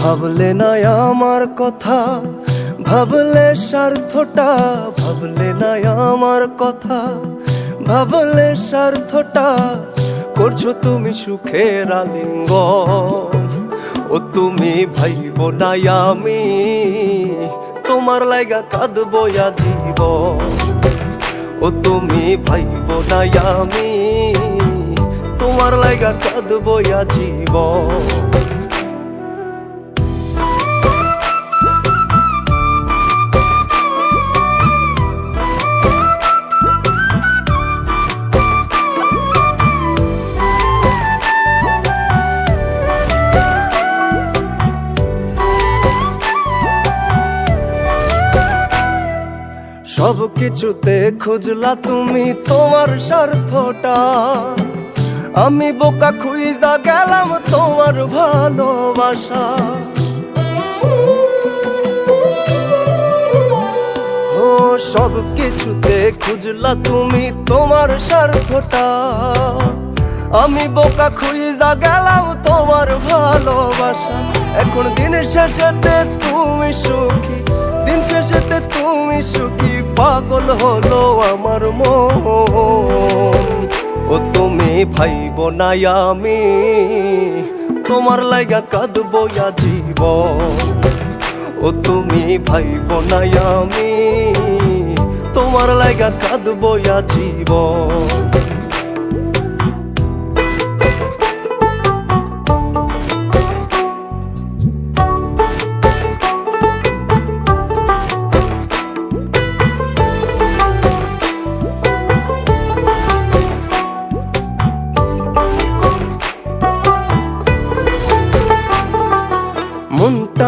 ভাবলে না আমার কথা, ভাবলে স্বার্থটা, ভাবলে না আমার কথা, ভাবলে স্বার্থটা, করছ তুমি সুখের আলিঙ্গ ও তুমি ভাইব না আমি, তোমার লাগা কাঁদবো জীব ও তুমি ভাইব না আমি, তোমার লাগা কাঁদবো জীব কিছুতে খুঁজলা তুমি তোমার স্বার্থটা। আমি বোকা খুইজা গেলাম তোমার ভালোবাসা। ও সব কিছুতে খুঁজলা তুমি তোমার স্বার্থটা। আমি বোকা খুইজা গেলাম তোমার ভালোবাসা। এখন দিন শেষেতে তুমি সুখী, দিন শেষেতে তুমি সুখী। পাগল হলো আমার মন। ও তুমি ভাইব না আমি, তোমার লাগা কাঁদবো জীব ও তুমি ভাইব না আমি, তোমার লাগা কাঁদবো জীব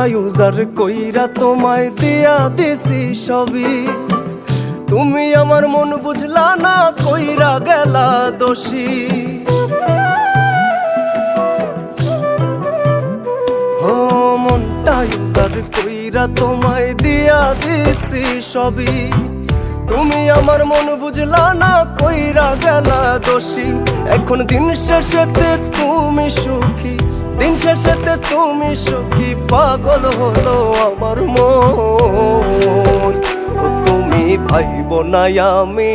ইউজার কইরা তোমায় দিয়া দিছি সবই। তুমি আমার মন বুঝলা না, কইরা গেলা দোষী। ও মনটা ইউজার কইরা তোমায় দিয়া দিছি সবই। তুমি আমার মন বুঝলা না, কইরা গেলা দোষী। এখন দিন শেষেতে তুমি সুখী। দিন শেষেতে তুমি সুখী, পাগল হলো আমার মন। তুমি ভাইব না আমি,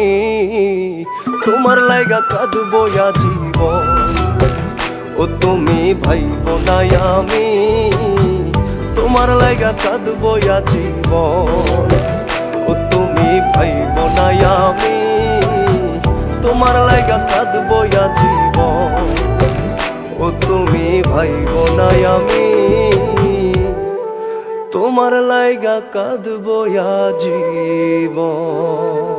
তোমার লাগা কাঁদবো জীবন ও তুমি ভাইব না আমি, তোমার লাগা কাঁদবো জীবন ভাইব না আমি। তোমার লাইগা কাঁদবো জীবন।